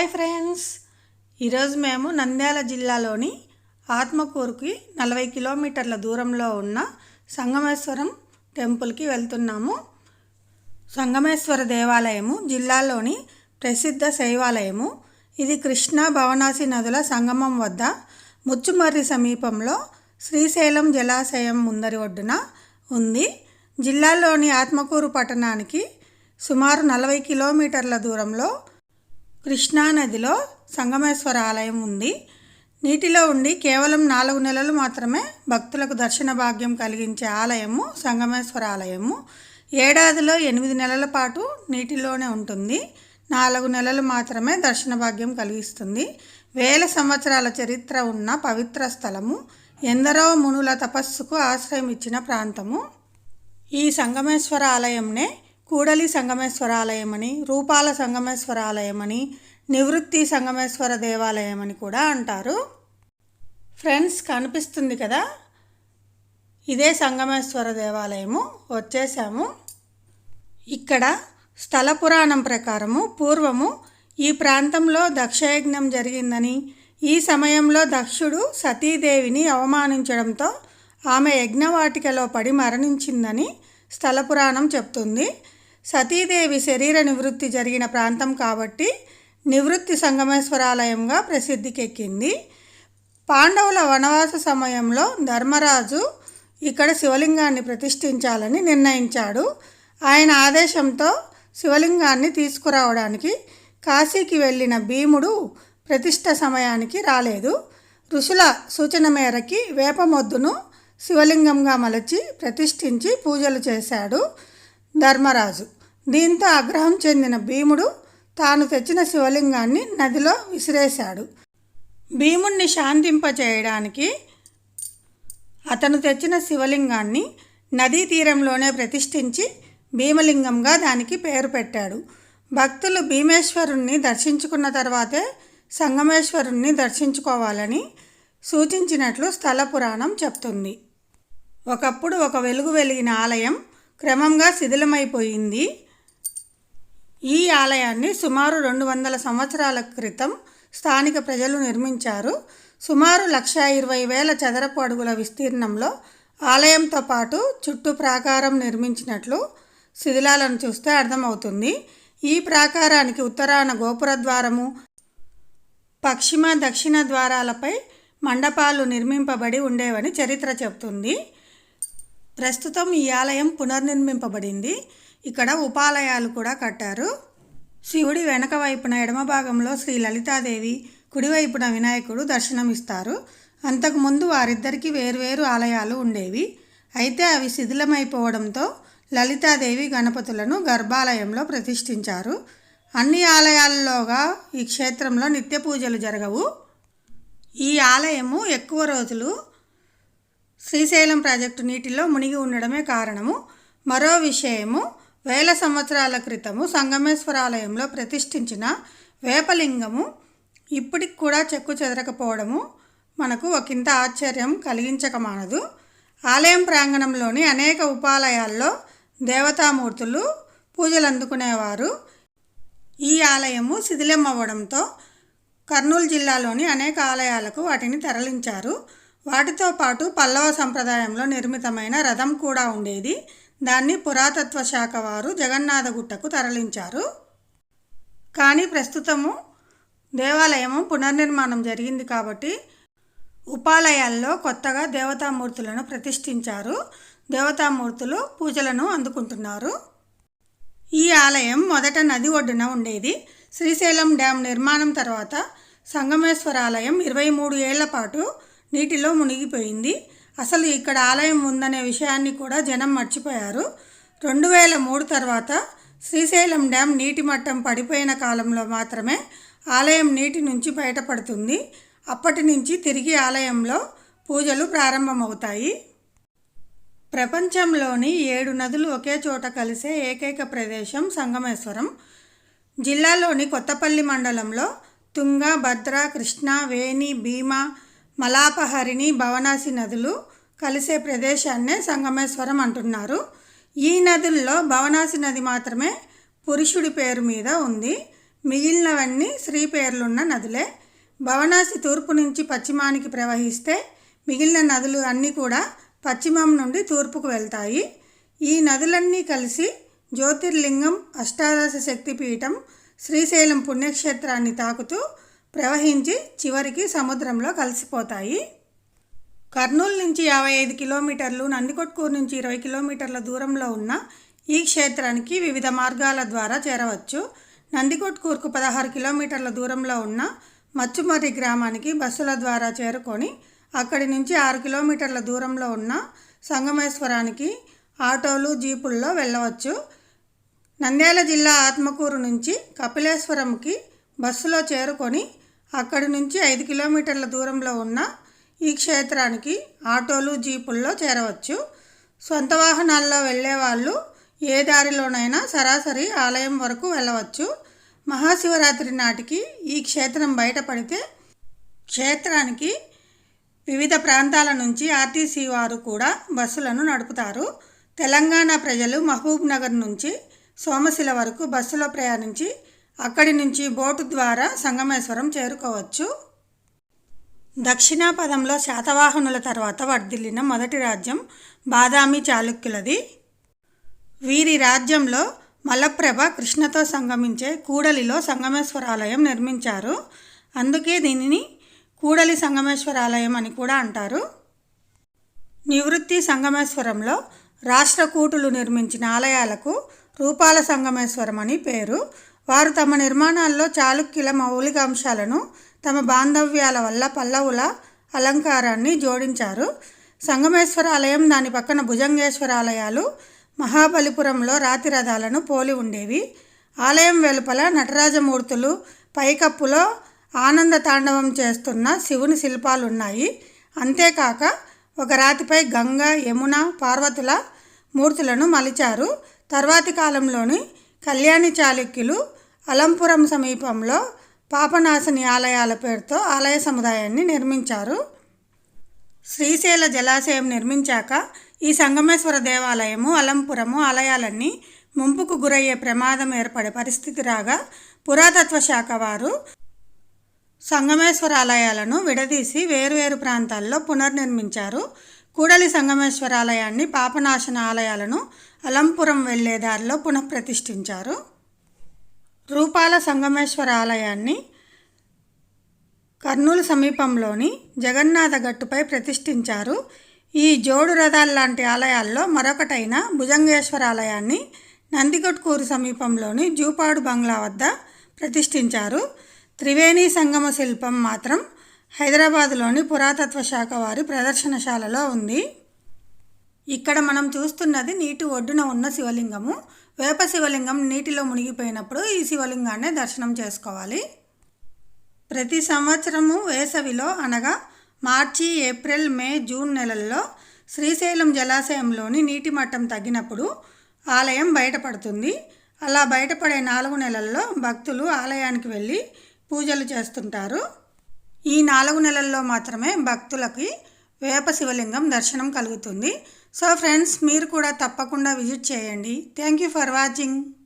Hi friends. ఈరోజు మేము నంద్యాల జిల్లాలోని ఆత్మకూరుకి నలభై కిలోమీటర్ల దూరంలో ఉన్న సంగమేశ్వరం టెంపుల్కి వెళ్తున్నాము. సంగమేశ్వర దేవాలయము జిల్లాలోని ప్రసిద్ధ శైవాలయము. ఇది కృష్ణా భవనాసి నదుల సంగమం వద్ద ముచ్చుమర్రి సమీపంలో శ్రీశైలం జలాశయం ముందరి ఒడ్డున ఉంది. జిల్లాలోని ఆత్మకూరు పట్టణానికి సుమారు నలభై కిలోమీటర్ల దూరంలో కృష్ణానదిలో సంగమేశ్వర ఆలయం ఉంది. నీటిలో ఉండి కేవలం నాలుగు నెలలు మాత్రమే భక్తులకు దర్శన భాగ్యం కలిగించే ఆలయము సంగమేశ్వర ఆలయము. ఏడాదిలో ఎనిమిది నెలల పాటు నీటిలోనే ఉంటుంది. నాలుగు నెలలు మాత్రమే దర్శన భాగ్యం కలిగిస్తుంది. వేల సంవత్సరాల చరిత్ర ఉన్న పవిత్ర స్థలము ఎందరో మునుల తపస్సుకు ఆశ్రయం ఇచ్చిన ప్రాంతము. ఈ సంగమేశ్వర ఆలయంనే కూడలి సంగమేశ్వర ఆలయమని రూపాల సంగమేశ్వర ఆలయమని నివృత్తి సంగమేశ్వర దేవాలయం అని కూడా అంటారు. ఫ్రెండ్స్ కనిపిస్తుంది కదా? ఇదే సంగమేశ్వర దేవాలయము. వచ్చేసాము. ఇక్కడ స్థల పురాణం ప్రకారము పూర్వము ఈ ప్రాంతంలో దక్షయజ్ఞం జరిగిందని ఈ సమయంలో దక్షుడు సతీదేవిని అవమానించడంతో ఆమె యజ్ఞవాటికలో పడి మరణించిందని స్థల పురాణం చెప్తుంది. సతీదేవి శరీర నివృత్తి జరిగిన ప్రాంతం కాబట్టి నివృత్తి సంగమేశ్వరాలయంగా ప్రసిద్ధికెక్కింది. పాండవుల వనవాస సమయంలో ధర్మరాజు ఇక్కడ శివలింగాన్ని ప్రతిష్ఠించాలని నిర్ణయించాడు. ఆయన ఆదేశంతో శివలింగాన్ని తీసుకురావడానికి కాశీకి వెళ్ళిన భీముడు ప్రతిష్ట సమయానికి రాలేదు. ఋషుల సూచన మేరకి వేపమొద్దును శివలింగంగా మలచి ప్రతిష్ఠించి పూజలు చేశాడు. ధర్మరాజు. దీంతో ఆగ్రహం చెందిన భీముడు తాను తెచ్చిన శివలింగాన్ని నదిలో విసిరేశాడు. భీముణ్ణి శాంతింపచేయడానికి అతను తెచ్చిన శివలింగాన్ని నదీ తీరంలోనే ప్రతిష్ఠించి భీమలింగంగా దానికి పేరు పెట్టాడు. భక్తులు భీమేశ్వరుణ్ణి దర్శించుకున్న తర్వాతే సంగమేశ్వరుణ్ణి దర్శించుకోవాలని సూచించినట్లు స్థల పురాణం చెప్తుంది. ఒకప్పుడు ఒక వెలుగు వెలిగిన ఆలయం క్రమంగా శిథిలమైపోయింది. ఈ ఆలయాన్ని సుమారు రెండు వందల సంవత్సరాల క్రితం స్థానిక ప్రజలు నిర్మించారు. సుమారు లక్ష ఇరవై వేల చదరపు అడుగుల విస్తీర్ణంలో ఆలయంతో పాటు చుట్టూ ప్రాకారం నిర్మించినట్లు శిథిలాలను చూస్తే అర్థమవుతుంది. ఈ ప్రాకారానికి ఉత్తరాన గోపుర ద్వారము పశ్చిమ దక్షిణ ద్వారాలపై మండపాలు నిర్మింపబడి ఉండేవని చరిత్ర చెబుతుంది. ప్రస్తుతం ఈ ఆలయం పునర్నిర్మింపబడింది. ఇక్కడ ఉపాలయాలు కూడా కట్టారు. శివుడి వెనక వైపున ఎడమ భాగంలో శ్రీ లలితాదేవి కుడివైపున వినాయకుడు దర్శనమిస్తారు. అంతకుముందు వారిద్దరికీ వేర్వేరు ఆలయాలు ఉండేవి. అయితే అవి శిథిలమైపోవడంతో లలితాదేవి గణపతులను గర్భాలయంలో ప్రతిష్ఠించారు. అన్ని ఆలయాల్లోగా ఈ క్షేత్రంలో నిత్య పూజలు జరగవు. ఈ ఆలయము ఎక్కువ రోజులు శ్రీశైలం ప్రాజెక్టు నీటిలో మునిగి ఉండడమే కారణము. మరో విషయము వేల సంవత్సరాల క్రితము సంగమేశ్వరాలయంలో ప్రతిష్ఠించిన వేపలింగము ఇప్పటికి కూడా చెక్కు చెదరకపోవడము మనకు ఒకంత ఆశ్చర్యం కలిగించక మానదు ఆలయం ప్రాంగణంలోని అనేక ఉపాలయాల్లో దేవతామూర్తులు పూజలు అందుకునేవారు ఈ ఆలయము శిథిలం అవ్వడంతో కర్నూలు జిల్లాలోని అనేక ఆలయాలకు వాటిని తరలించారు. వాటితో పాటు పల్లవ సంప్రదాయంలో నిర్మితమైన రథం కూడా ఉండేది. దాన్ని పురాతత్వ శాఖ వారు జగన్నాథగుట్టకు తరలించారు. కానీ ప్రస్తుతము దేవాలయము పునర్నిర్మాణం జరిగింది కాబట్టి ఉపాలయాల్లో కొత్తగా దేవతామూర్తులను ప్రతిష్ఠించారు. దేవతామూర్తులు పూజలను అందుకుంటున్నారు. ఈ ఆలయం మొదట నది ఒడ్డున ఉండేది. శ్రీశైలం డ్యామ్ నిర్మాణం తర్వాత సంగమేశ్వర ఆలయం ఇరవై మూడు ఏళ్ళ పాటు నీటిలో మునిగిపోయింది. అసలు ఇక్కడ ఆలయం ఉందనే విషయాన్ని కూడా జనం మర్చిపోయారు. రెండు వేల మూడు తర్వాత శ్రీశైలం డ్యామ్ నీటి మట్టం పడిపోయిన కాలంలో మాత్రమే ఆలయం నీటి నుంచి బయటపడుతుంది. అప్పటి నుంచి తిరిగి ఆలయంలో పూజలు ప్రారంభమవుతాయి. ప్రపంచంలోని ఏడు నదులు ఒకే చోట కలిసే ఏకైక ప్రదేశం సంగమేశ్వరం. జిల్లాలోని కొత్తపల్లి మండలంలో తుంగ భద్ర కృష్ణ వేణి భీమా మలాపహరిణి భవనాసి నదులు కలిసే ప్రదేశాన్నే సంగమేశ్వరం అంటున్నారు. ఈ నదుల్లో భవనాసి నది మాత్రమే పురుషుడి పేరు మీద ఉంది. మిగిలినవన్నీ స్త్రీ పేర్లున్న నదులే. భవనాసి తూర్పు నుంచి పశ్చిమానికి ప్రవహిస్తే మిగిలిన నదులు అన్నీ కూడా పశ్చిమం నుండి తూర్పుకు వెళ్తాయి. ఈ నదులన్నీ కలిసి జ్యోతిర్లింగం అష్టాదశ శక్తిపీఠం శ్రీశైలం పుణ్యక్షేత్రాన్ని తాకుతూ ప్రవహించి చివరికి సముద్రంలో కలిసిపోతాయి. కర్నూలు నుంచి యాభై ఐదు కిలోమీటర్లు నందికొట్కూరు నుంచి ఇరవై కిలోమీటర్ల దూరంలో ఉన్న ఈ క్షేత్రానికి వివిధ మార్గాల ద్వారా చేరవచ్చు. నందికొట్కూరుకు పదహారు కిలోమీటర్ల దూరంలో ఉన్న మచ్చుమర్రి గ్రామానికి బస్సుల ద్వారా చేరుకొని అక్కడి నుంచి ఆరు కిలోమీటర్ల దూరంలో ఉన్న సంగమేశ్వరానికి ఆటోలు జీపుల్లో వెళ్ళవచ్చు. నంద్యాల జిల్లా ఆత్మకూరు నుంచి కపిలేశ్వరంకి బస్సులో చేరుకొని అక్కడి నుంచి ఐదు కిలోమీటర్ల దూరంలో ఉన్న ఈ క్షేత్రానికి ఆటోలు జీపుల్లో చేరవచ్చు. సొంత వాహనాల్లో వెళ్ళే వాళ్ళు ఏ దారిలోనైనా సరాసరి ఆలయం వరకు వెళ్ళవచ్చు. మహాశివరాత్రి నాటికి ఈ క్షేత్రం బయటపడితే క్షేత్రానికి వివిధ ప్రాంతాల నుంచి ఆర్టీసీ వారు కూడా బస్సులను నడుపుతారు. తెలంగాణ ప్రజలు మహబూబ్ నగర్ నుంచి సోమశిల వరకు బస్సులో ప్రయాణించి అక్కడి నుంచి బోటు ద్వారా సంగమేశ్వరం చేరుకోవచ్చు. దక్షిణాపదంలో శాతవాహనుల తర్వాత వర్ధిల్లిన మొదటి రాజ్యం బాదామి చాళుక్యులది. వీరి రాజ్యంలో మలప్రభ కృష్ణతో సంగమించే కూడలిలో సంగమేశ్వరాలయం నిర్మించారు. అందుకే దీనిని కూడలి సంగమేశ్వరాలయం అని కూడా అంటారు. నివృత్తి సంగమేశ్వరంలో రాష్ట్రకూటులు నిర్మించిన ఆలయాలకు రూపాల సంగమేశ్వరం అని పేరు. వారు తమ నిర్మాణాల్లో చాళుక్యుల మౌలిక అంశాలను తమ బాంధవ్యాల వల్ల పల్లవుల అలంకారాన్ని జోడించారు. సంగమేశ్వర ఆలయం దాని పక్కన భుజంగేశ్వర ఆలయాలు మహాబలిపురంలో రాతి రథాలను పోలి ఉండేవి. ఆలయం వెలుపల నటరాజమూర్తులు పైకప్పులో ఆనంద తాండవం చేస్తున్న శివుని శిల్పాలు ఉన్నాయి అంతేకాక ఒక రాతిపై గంగ యమున పార్వతుల మూర్తులను మలిచారు. తర్వాతి కాలంలోని కళ్యాణి చాళుక్యులు అలంపురం సమీపంలో పాపనాశని ఆలయాల పేరుతో ఆలయ సముదాయాన్ని నిర్మించారు. శ్రీశైల జలాశయం నిర్మించాక ఈ సంగమేశ్వర దేవాలయము అలంపురము ఆలయాలన్నీ ముంపుకు గురయ్యే ప్రమాదం ఏర్పడే పరిస్థితి రాగా పురాతత్వ శాఖ వారు సంగమేశ్వర ఆలయాలను విడదీసి వేరువేరు ప్రాంతాల్లో పునర్నిర్మించారు. కూడలి సంగమేశ్వర ఆలయాన్ని పాపనాశన ఆలయాలను అలంపురం వెళ్ళే దారిలో పునఃప్రతిష్ఠించారు. రూపాల సంగమేశ్వర ఆలయాన్ని కర్నూలు సమీపంలోని జగన్నాథ గట్టుపై ప్రతిష్ఠించారు. ఈ జోడు రథాల లాంటి ఆలయాల్లో మరొకటైన భుజంగేశ్వర ఆలయాన్ని నందికొట్కూరు సమీపంలోని జూపాడు బంగ్లా వద్ద ప్రతిష్ఠించారు. త్రివేణి సంగమ శిల్పం మాత్రం హైదరాబాదులోని పురాతత్వ శాఖ వారి ప్రదర్శనశాలలో ఉంది. ఇక్కడ మనం చూస్తున్నది నీటి ఒడ్డున ఉన్న శివలింగము. వేప శివలింగం నీటిలో మునిగిపోయినప్పుడు ఈ శివలింగాన్ని దర్శనం చేసుకోవాలి. ప్రతి సంవత్సరము వేసవిలో అనగా మార్చి ఏప్రిల్ మే జూన్ నెలల్లో శ్రీశైలం జలాశయంలోని నీటి మట్టం తగ్గినప్పుడు ఆలయం బయటపడుతుంది. అలా బయటపడే నాలుగు నెలల్లో భక్తులు ఆలయానికి వెళ్ళి పూజలు చేస్తుంటారు. ఈ నాలుగు నెలల్లో మాత్రమే భక్తులకి వేప శివలింగం దర్శనం కలుగుతుంది. సో ఫ్రెండ్స్ మీరు కూడా తప్పకుండా విజిట్ చేయండి. Thank you for watching